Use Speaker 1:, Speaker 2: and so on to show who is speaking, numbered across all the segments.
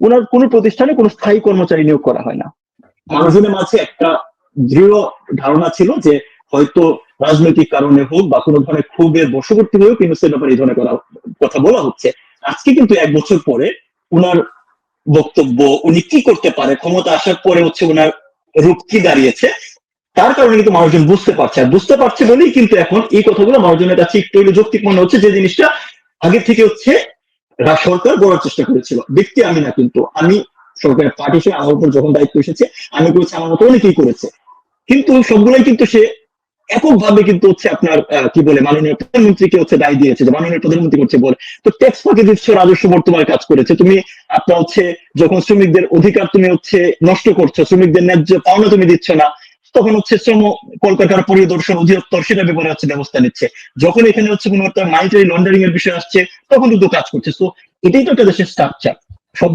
Speaker 1: ওনার কোনো প্রতিষ্ঠানে কোনো স্থায়ী কর্মচারী নিয়োগ করা হয় না। মানুষজনের মাঝে একটা দৃঢ় ধারণা ছিল যে হয়তো রাজনৈতিক কারণে হোক বা কোনো ধরনের ক্ষোভের বশবর্তী হয়েও কিন্তু সে ব্যাপারে এই ধরনের করা- কথা বলা হচ্ছে। আজকে কিন্তু এক বছর পরে উনার বক্তব্য, উনি কি করতে পারে, ক্ষমতা আসার পরে হচ্ছে উনার রূপ কি দাঁড়িয়েছে, তার কারণে কিন্তু মানুষজন বুঝতে পারছে। আর বুঝতে পারছে বলেই কিন্তু এখন এই কথাগুলো মানুষজনের কাছে একটু যৌক্তিক মনে হচ্ছে যে জিনিসটা আগে থেকে হচ্ছে সরকার গড়ার চেষ্টা করেছিল। ব্যক্তি আমি না কিন্তু। আমি সরকারের পার্টি হিসেবে আমার উপর যখন দায়িত্ব এসেছে, আমি করেছি, আমার মতো অনেকেই করেছে। কিন্তু সবগুলাই কিন্তু সে এককভাবে কিন্তু হচ্ছে আপনার কি বলে, মাননীয় প্রধানমন্ত্রীকে হচ্ছে দায় দিয়েছে যে, মাননীয় প্রধানমন্ত্রী করছে বলে। তো ট্যাক্স ফাঁকি দিচ্ছ রাজস্ব বর্তমানে কাজ করেছে। তুমি, আপনার হচ্ছে যখন শ্রমিকদের অধিকার তুমি হচ্ছে নষ্ট করছ, শ্রমিকদের ন্যায্য পাওনা তুমি দিচ্ছ না তখন হচ্ছে শ্রম কলকাতার পরিদর্শন, অধিদপ্তর সেটা ব্যাপারে হচ্ছে ব্যবস্থা নিচ্ছে। যখন এখানে হচ্ছে কোনো একটা মানিটারি লন্ডারিং এর বিষয় আসছে, তখন কিন্তু কাজ করছে। তো এটাই তো একটা দেশের স্ট্রাকচার সব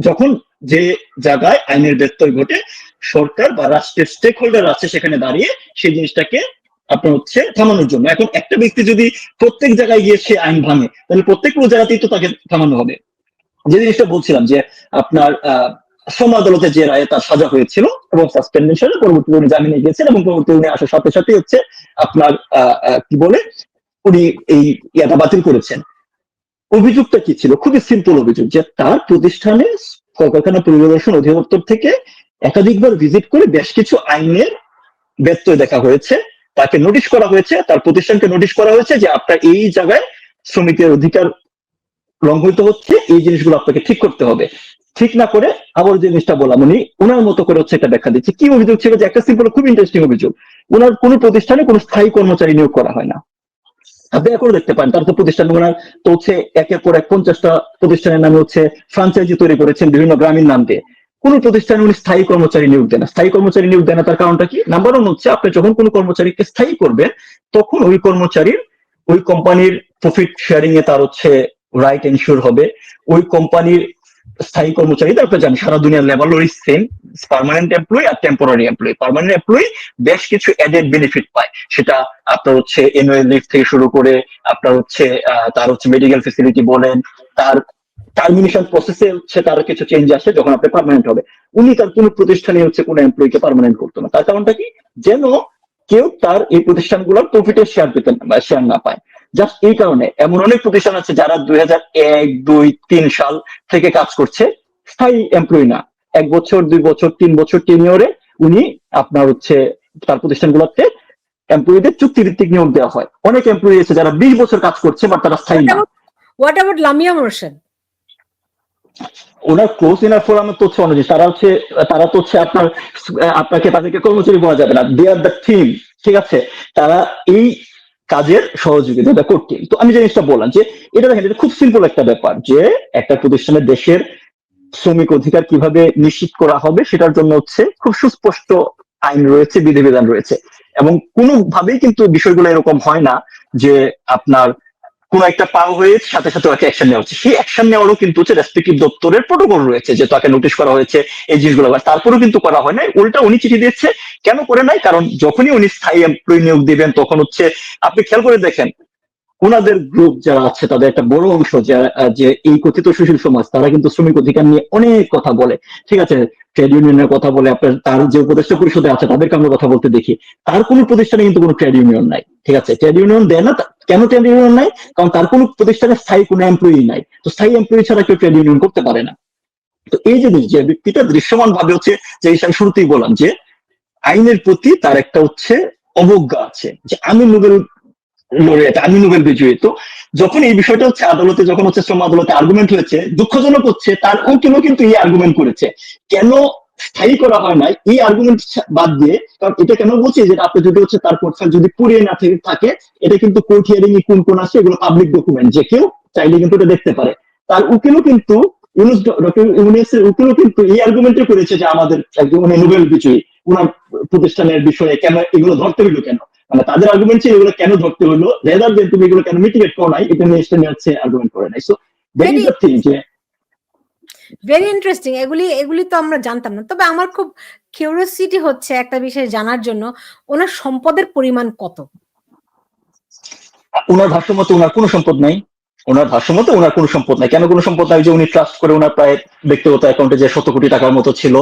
Speaker 1: যখন যে জায়গায় আইনের ব্যত্যয় ঘটে, সরকার বা রাষ্ট্রের স্টেক হোল্ডার আছে সেখানে দাঁড়িয়ে সেই জিনিসটাকে আপনার হচ্ছে থামানোর জন্য। এখন একটা ব্যক্তি যদি প্রত্যেক জায়গায় গিয়ে সে আইন ভাঙে, তাহলে প্রত্যেকগুলো জায়গাতেই তো তাকে থামানো হবে। যে জিনিসটা বলছিলাম যে আপনার, আহ শ্রম আদালতে যে রায়ে তার সাজা হয়েছিল এবং সাসপেনশনে পরবর্তীতে উনি জামিনে গিয়েছেন এবং পরবর্তীতে উনি আসার সাথে সাথে হচ্ছে আপনার কি বলে, উনি এই ইয়াটা বাতিল করেছেন। অভিযোগটা কি ছিল? খুবই সিম্পল অভিযোগ যে তার প্রতিষ্ঠানে কলকারখানা পরিদর্শন অধিদপ্তর থেকে একাধিকবার ভিজিট করে বেশ কিছু আইনের ব্যত্যয় দেখা হয়েছে। তাকে নোটিশ করা হয়েছে, তার প্রতিষ্ঠানকে নোটিশ করা হয়েছে যে আপনার এই জায়গায় শ্রমিকের অধিকার লঙ্ঘিত হচ্ছে, এই জিনিসগুলো আপনাকে ঠিক করতে হবে। ঠিক না করে আবার জিনিসটা বললাম, উনি ওনার মতো করে হচ্ছে একটা ব্যাখ্যা দিচ্ছে। কি অভিযোগ? ছিল যে একটা সিম্পল খুব ইন্টারেস্টিং অভিযোগ। ওনার কোনো প্রতিষ্ঠানে কোনো স্থায়ী কর্মচারী নিয়োগ করা হয় না। আপনি এখনও দেখতে পান, তার তো প্রতিষ্ঠান ওনার তো হচ্ছে একের পর এক পঞ্চাশটা প্রতিষ্ঠানের নামে হচ্ছে ফ্রাঞ্চাইজি তৈরি করেছেন বিভিন্ন গ্রামীণ নাম দিয়ে। কোন প্রতিষ্ঠানে উনি স্থায়ী কর্মচারী নিয়োগ দেন স্থায়ী কর্মচারী নিয়োগ দেন তার কারণটা কি? নাম্বার ওয়ান হচ্ছে, আপনি যখন কোনো কর্মচারীকে স্থায়ী করবেন, তখন ওই কর্মচারীর ওই কোম্পানির প্রফিট শেয়ারিং এ তার হচ্ছে রাইট এনশিওর হবে। ওই কোম্পানির স্থায়ী কর্মচারী, তারপরে জানি সারা দুনিয়ার লেভেল ওই সেম পার্মানেন্ট এমপ্লয়ি আর টেম্পোরারি এমপ্লয়ি পার্মানেন্ট এমপ্লয়ি বেশ কিছু এডেড বেনিফিট পায়। সেটা আপনার হচ্ছে এনুয়াল লিভ থেকে শুরু করে, আপনার হচ্ছে তার হচ্ছে মেডিকেল ফেসিলিটি বলেন, তার টার্মিনেশন প্রসেসে হচ্ছে তার কিছু চেঞ্জ আসে যখন আপনি পার্মানেন্ট হবে। উনি তার কোনো প্রতিষ্ঠানে হচ্ছে কোনো এমপ্লয়িকে পার্মানেন্ট করতো না। তার কারণটা কি? যেন কেউ তার এই প্রতিষ্ঠানগুলোর প্রফিটের শেয়ার পেতে শেয়ার না পায়। জাস্ট এই কারণে এমন অনেক প্রতিষ্ঠান আছে যারা দুই হাজার এক দুই তিন সাল থেকে কাজ করছে। স্থায়ী এমপ্লয়ি না। এক বছর দুই বছর তিন বছর টেনিওরে উনি আপনার হচ্ছে তার প্রতিষ্ঠানগুলোতে এমপ্লয়ীদের চুক্তিভিত্তিক নিয়োগ দেওয়া হয়। অনেক এমপ্লয়ি আছে যারা বিশ বছর কাজ করছে বাট তারা স্থায়ী না।
Speaker 2: হোয়াট অ্যাবাউট লামিয়া মোরশেদ
Speaker 1: ওনার ক্লোজ ইনার ফোরামের তো হচ্ছে অন্য জিনিস। তারা হচ্ছে তারা তো হচ্ছে আপনার আপনাকে তাদেরকে কর্মচারী বলা যাবে না। দে আর দ্য টিম ঠিক আছে? তারা এই কাজের সহযোগিতা করতে তো আমি জিনিসটা বললাম যে এটা দেখেন, এটা খুব সিম্পল একটা ব্যাপার যে একটা প্রতিষ্ঠানের দেশের শ্রমিক অধিকার কীভাবে নিশ্চিত করা হবে সেটার জন্য হচ্ছে খুব সুস্পষ্ট আইন রয়েছে, বিধিবিধান রয়েছে। এবং কোনোভাবেই কিন্তু বিষয়গুলো এরকম হয় না যে আপনার কোন একটা পাও হয়ে সাথে সাথে ওকে অ্যাকশন নেওয়া হচ্ছে। সেই অ্যাকশন নেওয়ারও কিন্তু হচ্ছে রেসপেক্টিভ দপ্তরের প্রোটোকল রয়েছে যে তাকে নোটিশ করা হয়েছে এই জিনিসগুলো। আবার তারপরেও কিন্তু করা হয় নাই, উল্টা উনি চিঠি দিচ্ছে কেন করে নাই? কারণ যখনই উনি স্থায়ী এমপ্লয়ি নিয়োগ দিবেন, তখন হচ্ছে আপনি খেয়াল করে দেখেন ওনাদের গ্রুপ যারা আছে, তাদের একটা বড় অংশ যে এই কথিত সুশীল সমাজ, তারা কিন্তু শ্রমিক অধিকার নিয়ে অনেক কথা বলে। ঠিক আছে? ট্রেড ইউনিয়নের কথা বলে, আপনার তার যে উপদেষ্টা পরিষদে আছে, তাদেরকে আমরা কথা বলতে দেখি। তার কোনো প্রতিষ্ঠানে কিন্তু কোনো ট্রেড ইউনিয়ন নাই। ঠিক আছে? ট্রেড ইউনিয়ন দেয় না কেন ট্রেড ইউনিয়ন নাই? কারণ তার কোনো প্রতিষ্ঠানে স্থায়ী কোনো এমপ্লয়ি নাই। তো স্থায়ী এমপ্লয়ি ছাড়া কেউ ট্রেড ইউনিয়ন করতে পারে না। তো এই জিনিস যে ব্যক্তিটা দৃশ্যমান ভাবে হচ্ছে, যে আমি শুরুতেই বললাম যে, আইনের প্রতি তার একটা হচ্ছে অবজ্ঞা আছে। যে আমি নোবেল লড়েট আমি নোবেল বিজয়ী। তো যখন এই বিষয়টা হচ্ছে আদালতে, যখন হচ্ছে শ্রম আদালতে আর্গুমেন্ট হয়েছে, দুঃখজনক হচ্ছে, তার উকিলও কিন্তু এই আর্গুমেন্ট করেছে। কেন স্থায়ী করা হয় নাই? এই আর্গুমেন্ট বাদ দিয়ে, কারণ এটা কেন বলছি যে আপনি যদি হচ্ছে তার পোর্টফোলিও যদি পুড়িয়ে না থাকে এটা কিন্তু কোর্ট হিয়ারিং এ কোন কোন আছে এগুলো পাবলিক ডকুমেন্ট যে কেউ চাইলে কিন্তু এটা দেখতে পারে। তার উকিলও কিন্তু ইউনুস, ডক্টর ইউনিসের উকিলও কিন্তু এই আর্গুমেন্টে করেছে যে আমাদের একজন মানে নোবেল বিজয়ী। ওনার প্রতিষ্ঠানের বিষয়ে কেন এগুলো ধরতে হইল কেন? মানে তাদের আর্গুমেন্ট ছিল এগুলো কেন ধরতে হলো রেদার দেন তুমি এগুলো কেন মিটিগেট করো নাই এটা নিয়ে এসে হচ্ছে আর্গুমেন্ট করে নাই। So that is the thing যে
Speaker 2: ভেরি ইন্টারেস্টিং এগুলি এগুলি তো আমরা জানতাম না। তবে আমার খুব কিউরিয়াসিটি হচ্ছে একটা বিষয় জানার জন্য ওনার সম্পদের পরিমাণ কত?
Speaker 1: ওনার ভাষ্য মতো ওনার কোনো সম্পদ নাই। ওনার ভাষ্যমতে ওনার কোনো সম্পদ নাই। কেন কোনো সম্পদ নাই? যে উনি ট্রাস্ট করে ওনার প্রায় ব্যক্তিগত অ্যাকাউন্টে যে শত কোটি টাকার মতো ছিল,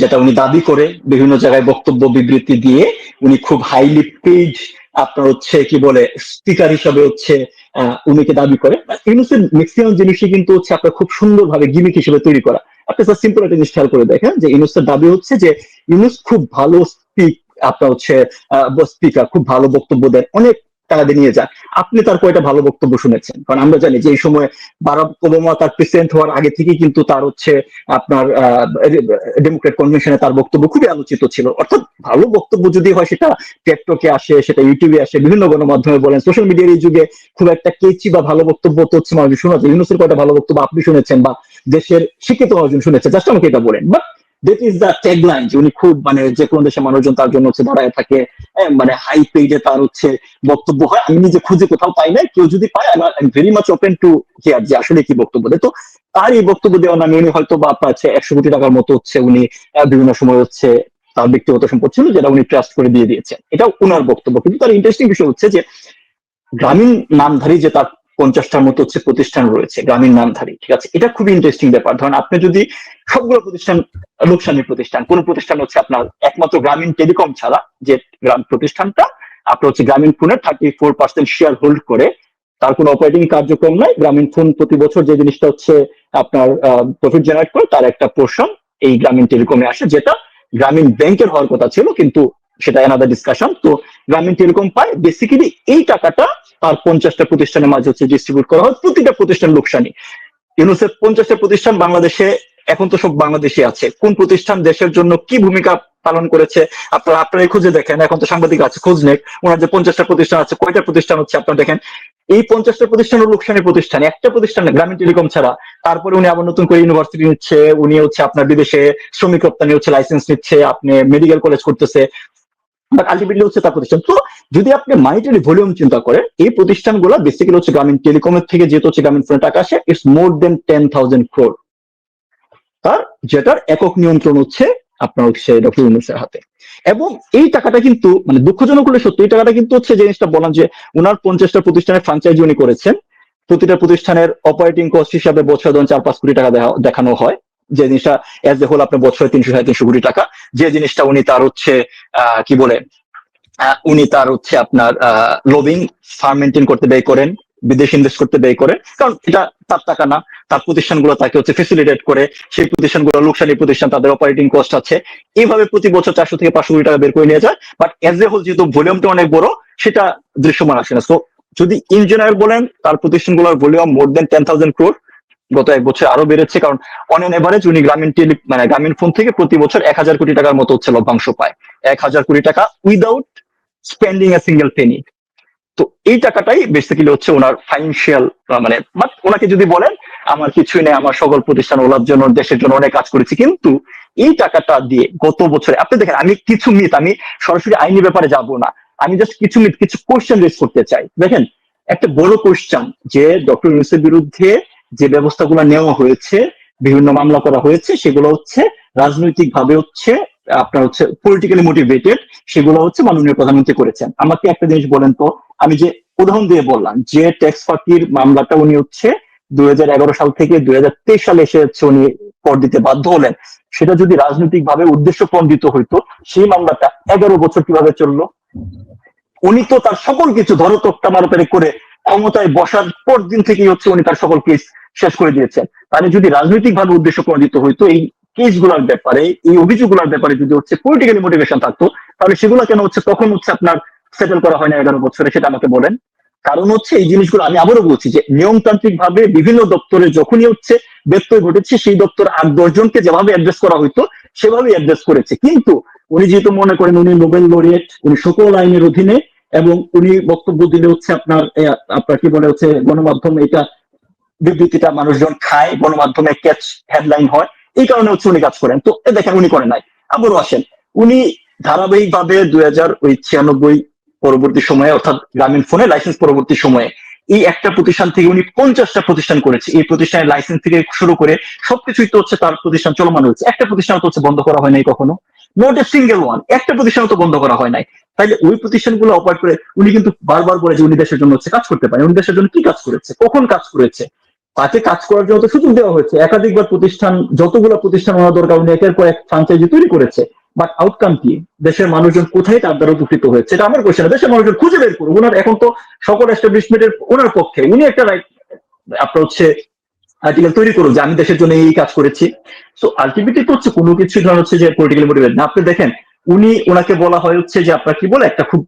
Speaker 1: যেটা উনি দাবি করে বিভিন্ন জায়গায় বক্তব্য, বিবৃতি দিয়ে উনি খুব হাইলি পেইড আপনার হচ্ছে কি বলে স্পিকার হিসাবে হচ্ছে উনিকে দাবি করে। ইউনুসের ম্যাক্সিমাম জিনিসই কিন্তু হচ্ছে আপনার খুব সুন্দরভাবে গিমিক হিসেবে তৈরি করা। আপনি স্যার সিম্পল একটা জিনিস খেয়াল করে দেখেন যে ইউনুসের দাবি হচ্ছে যে ইউনুস খুব ভালো স্পিক আপনার হচ্ছে স্পিকার খুব ভালো বক্তব্য দেন। অনেক দিয়ে নিয়ে যান। আপনি তার কয়টা ভালো বক্তব্য শুনেছেন। কারণ আমরা জানি যে এই সময় বারাক ওবামা তার প্রেসিডেন্ট হওয়ার আগে থেকেই কিন্তু তার হচ্ছে আপনার ডেমোক্রেট কনভেনশনে তার বক্তব্য খুবই আলোচিত ছিল। অর্থাৎ ভালো বক্তব্য যদি হয়, সেটা টেকটকে আসে, সেটা ইউটিউবে আসে, বিভিন্ন গণমাধ্যমে বলেন সোশ্যাল মিডিয়ার এই যুগে খুব একটা কেচি বা ভালো বক্তব্য তো হচ্ছে মানুষ শোনা যায় ইউনুসের কয়টা ভালো বক্তব্য আপনি শুনেছেন বা দেশের শিক্ষিত মানুষজন শুনেছে জাস্ট আমাকে এটা বলেন। বাট ইজ ট্যাগলাইন যে উনি খুব মানে যে কোনো দেশের মানুষজন তার জন্য হচ্ছে দাঁড়ায় থাকে হ্যাঁ, মানে হাই পেজে তার হচ্ছে বক্তব্য হয়। আমি নিজে খুঁজে কোথাও পাই না কেউ যদি পায় very much open to hear যে আসলে কি বক্তব্য। দেয় তো তার এই বক্তব্য নামে উনি হয়তো বা আপনার হচ্ছে একশো কোটি টাকার মতো হচ্ছে উনি বিভিন্ন সময় হচ্ছে তার ব্যক্তিগত সম্পদ ছিল যেটা উনি ট্রাস্ট করে দিয়ে দিয়েছেন। এটা ওনার বক্তব্য। কিন্তু তার ইন্টারেস্টিং বিষয় হচ্ছে যে গ্রামীণ নামধারী যে তার পঞ্চাশটার মতো হচ্ছে প্রতিষ্ঠান রয়েছে, গ্রামীণ নামধারী, ঠিক আছে? এটা খুবই ইন্টারেস্টিং ব্যাপার। ধরেন আপনি যদি সবগুলো প্রতিষ্ঠান লোকসানি প্রতিষ্ঠান, কোন প্রতিষ্ঠান হচ্ছে আপনার একমাত্র গ্রামীণ টেলিকম ছাড়া, যে গ্রাম প্রতিষ্ঠানটা আপনার হচ্ছে গ্রামীণ ফোনের thirty four percent share hold করে, তার কোনো অপারেটিং কার্যক্রম নাই, গ্রামীণ ফোন প্রতি বছর যে জিনিসটা হচ্ছে আপনার প্রফিট জেনারেট করে, তার একটা পোর্শন এই গ্রামীণ টেলিকমে আসে, যেটা গ্রামীণ ব্যাংকের হওয়ার কথা ছিল, কিন্তু সেটা এনাদার ডিসকাশন তো গ্রামীণ টেলিকম পায় বেসিক্যালি এই টাকাটা তার পঞ্চাশটা প্রতিষ্ঠানের মাঝে হচ্ছে ডিস্ট্রিবিউট করা হয়, প্রতিটা প্রতিষ্ঠান লোকসানি। ইউনুসেফ পঞ্চাশটা প্রতিষ্ঠান বাংলাদেশে, এখন তো সব বাংলাদেশে আছে। কোন প্রতিষ্ঠান দেশের জন্য কি ভূমিকা পালন করেছে? আপনারা আপনারা খুঁজে দেখেন, এখন তো সাংবাদিক আছে, খোঁজ নেক। ওনার যে পঞ্চাশটা প্রতিষ্ঠান আছে, কয়টা প্রতিষ্ঠান হচ্ছে আপনারা দেখেন? এই পঞ্চাশটা প্রতিষ্ঠান লোকসানি প্রতিষ্ঠান, একটা প্রতিষ্ঠান গ্রামীণ টেলিকম ছাড়া। তারপরে উনি আবার নতুন করে ইউনিভার্সিটি নিচ্ছে, উনি হচ্ছে আপনার বিদেশে শ্রমিক রপ্তানি হচ্ছে লাইসেন্স নিচ্ছে, আপনি মেডিকেল কলেজ করতেছে। বাট আলটিমেটলি হচ্ছে তার প্রতিষ্ঠান। তো যদি আপনি মানিটারি ভলিউম চিন্তা করেন, এই প্রতিষ্ঠানগুলো বেসিক্যালি হচ্ছে গ্রামীণ টেলিকমের থেকে যেহেতু হচ্ছে গ্রামীণ ফোনে টাকা আসে it's more than ten thousand crore তার যেটার একক নিয়ন্ত্রণ হচ্ছে আপনার হচ্ছে ডক্টর ইউনুসের হাতে। এবং এই টাকাটা কিন্তু মানে দুঃখজনক হলে সত্যি, এই টাকাটা কিন্তু হচ্ছে জিনিসটা বললাম যে উনার পঞ্চাশটা প্রতিষ্ঠানের ফ্রাঞ্চাইজি উনি করেছেন। প্রতিটা প্রতিষ্ঠানের অপারেটিং কস্ট হিসাবে বছরে ধরুন চার পাঁচ কোটি টাকা দেখানো হয়। যে জিনিসটা এজ এ হোল আপনার বছরে তিনশো সাড়ে তিনশো কোটি টাকা। যে জিনিসটা উনি তার হচ্ছে কি বলে উনি তার হচ্ছে আপনার লোভিং ফার্ম মেনটেন করতে ব্যয় করেন, বিদেশ ইনভেস্ট করতে ব্যয় করেন কারণ এটা তার টাকা না, তার প্রতিষ্ঠানগুলো তাকে হচ্ছে ফেসিলিটেট করে, সেই প্রতিষ্ঠানগুলো লোকসানি প্রতিষ্ঠান, তাদের অপারেটিং কস্ট আছে। এইভাবে প্রতি বছর চারশো থেকে পাঁচশো কোটি টাকা বের করে নিয়ে যায়। বাট এজ এ হোল যেহেতু ভলিউমটা অনেক বড়, সেটা দৃশ্যমান আসে না। সো যদি ইন জেনারেল বলেন, তার প্রতিষ্ঠানগুলোর volume more than ten thousand crore গত এক বছর আরও বেড়েছে, কারণ অন এন এভারেজ উনি গ্রামীণ টেলি মানে গ্রামীণ ফোন থেকে প্রতি বছর এক হাজার কোটি টাকার মতো হচ্ছে লভ্যাংশ পায়। এক হাজার কোটি টাকা without spending a single penny তো এই টাকাটাই বেসিক্যালি হচ্ছে ওনার ফাইন্যান্সিয়াল মানে বাট ওনাকে যদি বলেন, আমার কিছুই নেই, আমার সকল প্রতিষ্ঠান ওলার জন্য, দেশের জন্য অনেক কাজ করেছি। কিন্তু এই টাকাটা দিয়ে গত বছরে, আপনি দেখেন, আমি কিছু মিথ আমি সরাসরি আইনি ব্যাপারে যাব না। আমি জাস্ট কিছু মিথ কিছু কোশ্চেন রেজ করতে চাই। দেখেন, একটা বড় কোয়েশ্চেন যে ডক্টর ইউনুসের বিরুদ্ধে যে ব্যবস্থাগুলো নেওয়া হয়েছে, বিভিন্ন মামলা করা হয়েছে, সেগুলো হচ্ছে রাজনৈতিক ভাবে হচ্ছে আপনার হচ্ছে পলিটিক্যালি মোটিভেটেড সেগুলো হচ্ছে মাননীয় প্রধানমন্ত্রী করেছেন। আমাকে একটা জিনিস বলেন তো, আমি যে উদাহরণ দিয়ে বললাম, যে ট্যাক্স ফাঁকির মামলাটা উনি হচ্ছে দুই সাল থেকে দুই সালে এসে হচ্ছে উনি কর দিতে বাধ্য হলেন। সেটা যদি রাজনৈতিক ভাবে উদ্দেশ্য প্রণোদিত হইতো, সেই মামলাটা এগারো বছর কীভাবে চলল? উনি তো তার সকল কিছু ধরো ধরতকটা মারতারি করে ক্ষমতায় বসার পর দিন থেকেই হচ্ছে উনি তার সকল কেস শেষ করে দিয়েছেন। তাহলে যদি রাজনৈতিক ভাবে উদ্দেশ্য প্রণোদিত হইতো, এই কেসগুলোর ব্যাপারে, এই অভিযোগগুলোর ব্যাপারে যদি হচ্ছে পলিটিক্যালি মোটিভেশন থাকতো, তাহলে সেগুলো কেন হচ্ছে, তখন হচ্ছে আপনার সেটেল করা হয় না এগারো বছরে, সেটা আমাকে বলেন। কারণ হচ্ছে এই জিনিসগুলো আমি আবারও বলছি যে নিয়মতান্ত্রিক ভাবে বিভিন্ন দপ্তরে যখনই হচ্ছে ব্যত্যয় ঘটেছে, সেই দপ্তর আট দশজনকে যেভাবে অ্যাড্রেস করা হইতো সেভাবে অ্যাড্রেস করেছে। কিন্তু উনি যেহেতু মনে করেন উনি নোবেল লরিয়েট উনি সকল আইনের অধীনে, এবং উনি বক্তব্য দিলে হচ্ছে আপনার আপনার কি বলে হচ্ছে গণমাধ্যম এটা বিবৃতিটা মানুষজন খায়, গণমাধ্যমে ক্যাচ হেডলাইন হয়। এই কারণে হচ্ছে উনি কাজ করেন। তো দেখেন উনি করেন নাই। আবারও আসেন। উনি ধারাবাহিক ভাবে দুই হাজার ওই ছিয়ানব্বই পরবর্তী সময়ে, অর্থাৎ গ্রামীণ ফোনে লাইসেন্স পরবর্তী সময়ে, এই একটা প্রতিষ্ঠান থেকে উনি পঞ্চাশটা প্রতিষ্ঠান করেছে। এই প্রতিষ্ঠানের লাইসেন্স থেকে শুরু করে সবকিছুই তো হচ্ছে তার প্রতিষ্ঠান চলমান হচ্ছে একটা প্রতিষ্ঠান তো হচ্ছে বন্ধ করা হয় নাই কখনো। নট এ সিঙ্গেল ওয়ান একটা প্রতিষ্ঠান তো বন্ধ করা হয় নাই। তাইলে ওই প্রতিষ্ঠানগুলো অপারেট করে উনি কিন্তু বারবার বলে যে উনি দেশের জন্য হচ্ছে কাজ করতে পারে উনি দেশের জন্য কি কাজ করেছে? কখন কাজ করেছে? তাকে কাজ করার জন্য তো সুযোগ দেওয়া হয়েছে। একাধিকবার প্রতিষ্ঠান, যতগুলো প্রতিষ্ঠান ওনার দরকার, উনি একের পর এক ফ্রাঞ্চাইজি তৈরি করেছে। বাট আউটকাম কি? দেশের মানুষজন কোথায় তার দ্বারা উপকৃত হয়েছে? এটা আমার কোয়েশ্চেন দেশের মানুষজন খুঁজে বের করুন ওনার এখন তো সকল এস্টাবলিশমেন্টের ওনার পক্ষে। উনি একটা রাইট আপনার হচ্ছে আর্টিকেল তৈরি করুন যে আমি দেশের জন্য এই কাজ করেছি। সো আলটিমেটলি তো হচ্ছে কোনো কিছু ধর হচ্ছে যে পলিটিক্যাল মোটিভেট না। আপনি দেখেন, উনি ওনাকে বলা হয় হচ্ছে যে আপনার কি বলে? একটা খুব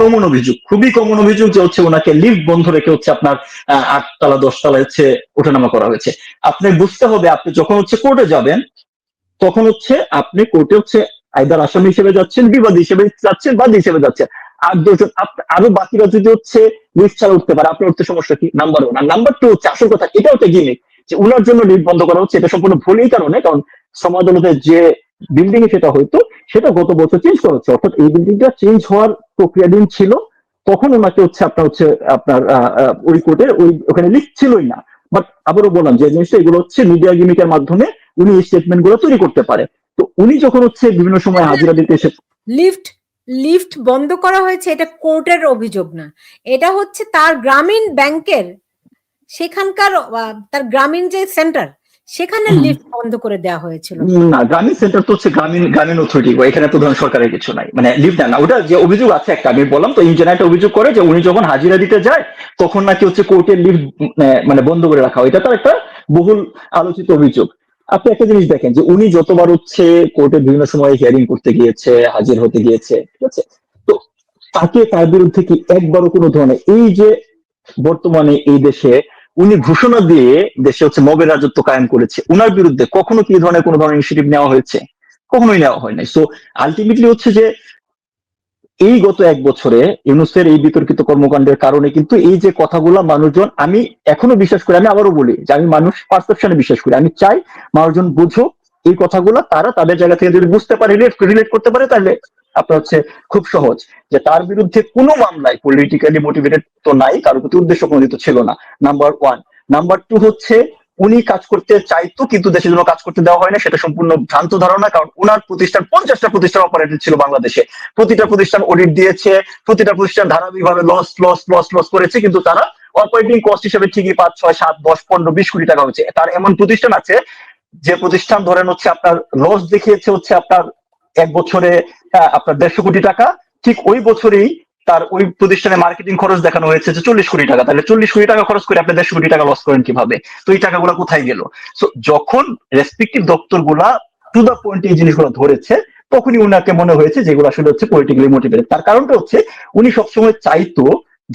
Speaker 1: কমন অভিযোগ, খুবই কমন অভিযোগ যে হচ্ছে ওনাকে লিফট বন্ধ রেখে হচ্ছে আপনার আটতলা, দশতলা হচ্ছে ওঠানামা করা হয়েছে। আপনি বুঝতে হবে, আপনি যখন হচ্ছে কোর্টে যাবেন, তখন হচ্ছে আপনি কোর্টে হচ্ছে আইদার আসামি হিসেবে যাচ্ছেন, বিবাদী হিসেবে যাচ্ছেন, বাদী হিসেবে যাচ্ছেন। আর দুজন আরও বাকিরা যদি হচ্ছে লিফট ছাড়া উঠতে পারে, আপনার উঠতে সমস্যা কি? নাম্বার ওয়ান আর নাম্বার টু হচ্ছে আসল কথা এটা হচ্ছে গিমিক যে উনার জন্য লিফট বন্ধ করা হচ্ছে, এটা সম্পূর্ণ ভুলই কারণে, কারণ সমাজ যে বিল্ডিং এ সেটা হয়তো, সেটা গত বছর চেঞ্জ করা হচ্ছে অর্থাৎ এই বিল্ডিংটা চেঞ্জ হওয়ার প্রক্রিয়াধীন ছিল, তখন ওনাকে হচ্ছে আপনার হচ্ছে, আপনার ওই কোর্টের ওই, ওখানে লিফট ছিলই না। বাট আবারও বললাম যে জিনিসটা, এগুলো হচ্ছে মিডিয়া গিমিকের মাধ্যমে উনি এই স্টেটমেন্টগুলো তৈরি করতে পারে। তো উনি যখন হচ্ছে বিভিন্ন সময় হাজিরা দিতে এসে
Speaker 2: লিফট লিফট বন্ধ করা হয়েছে, এটা কোর্টের অভিযোগ না। এটা হচ্ছে তার গ্রামীণ ব্যাংকের, সেখানকার তার গ্রামীণ যে সেন্টার সেখানে লিফট বন্ধ করে দেওয়া হয়েছিল।
Speaker 1: না গ্রামীণ সেন্টার তো হচ্ছে গ্রামীণ গ্রামীণ অথরিটি এখানে তো ধরুন সরকারের কিছু নাই। মানে লিভ না ওটা যে অভিযোগ আছে একটা আমি বললাম তো ইঞ্জিনিয়ার একটা অভিযোগ করে যে উনি যখন হাজিরা দিতে যায় তখন নাকি হচ্ছে কোর্টের লিভ মানে বন্ধ করে রাখা হয়। এটা তার একটা বহুল আলোচিত অভিযোগ। আপনি একটা জিনিস দেখেন যে উনি যতবার হচ্ছে কোর্টে বিভিন্ন সময় হিয়ারিং করতে গিয়েছে হাজির হতে গিয়েছে ঠিক আছে? তো তাকে তার বিরুদ্ধে কি একবারও কোনো ধরনের এই যে বর্তমানে এই দেশে উনি ঘোষণা দিয়ে দেশে হচ্ছে মবের রাজত্ব কায়েম করেছে। উনার বিরুদ্ধে কখনো কি ধরনের কোনো ধরনের ইনিশিয়েটিভ নেওয়া হয়েছে? কখনোই নেওয়া হয় নাই। সো আলটিমেটলি হচ্ছে যে এই গত এক বছরে ইউনুসের এই বিতর্কিত কর্মকাণ্ডের কারণে কিন্তু এই যে কথাগুলো মানুষজন, আমি এখনও বিশ্বাস করি, আমি আবারও বলি যে আমি মানুষ পারসেপশনে বিশ্বাস করি। আমি চাই মানুষজন বুঝুক এই কথাগুলা তারা তাদের জায়গা থেকে যদি বুঝতে পারে রিলেট করতে পারে, তাহলে আপনার হচ্ছে খুব সহজ। যে তার বিরুদ্ধে কোনো মামলায় পলিটিক্যালি মোটিভেটেড তো নাই কারোর প্রতি উদ্দেশ্য প্রণোদিত ছিল না। নাম্বার ওয়ান নাম্বার টু হচ্ছে, উনি কাজ করতে চাইতো, কিন্তু দেশের জন্য কাজ করতে দেওয়া হয় না সেটা সম্পূর্ণ ভ্রান্ত ধারণা, কারণ উনার প্রতিষ্ঠান, পঞ্চাশটা প্রতিষ্ঠান অপারেটেড ছিল বাংলাদেশে। প্রতিটা প্রতিষ্ঠান অডিট দিয়েছে, প্রতিটা প্রতিষ্ঠান ধারাবাহিকভাবে লস লস লস লস করেছে, কিন্তু তারা অপারেটিং কস্ট হিসেবে ঠিকই পাঁচ, ছয়, সাত, দশ, পনেরো, বিশ কোটি টাকা হচ্ছে তার এমন প্রতিষ্ঠান আছে যে প্রতিষ্ঠান ধরেন হচ্ছে আপনার লস দেখিয়েছে হচ্ছে আপনার এক বছরে আপনার দেড়শো কোটি টাকা, ঠিক ওই বছরেই তার ওই প্রতিষ্ঠানে মার্কেটিং খরচ দেখানো হয়েছে যে চল্লিশ কোটি টাকা। তাহলে চল্লিশ কোটি টাকা খরচ করে আপনি দেড়শো কোটি টাকা লস করেন কীভাবে? তো এই টাকাগুলো কোথায় গেল? সো যখন রেসপেক্টিভ দপ্তরগুলা টু দা পয়েন্ট এই জিনিসগুলো ধরেছে, তখনই উনাকে মনে হয়েছে যেগুলো আসলে হচ্ছে পলিটিক্যালি মোটিভেটেড তার কারণটা হচ্ছে, উনি সবসময় চাইতো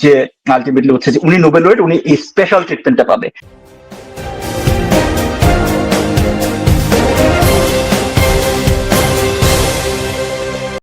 Speaker 1: যে আলটিমেটলি হচ্ছে যে উনি নোবেল ওয়েট উনি এই স্পেশাল ট্রিটমেন্টটা পাবে।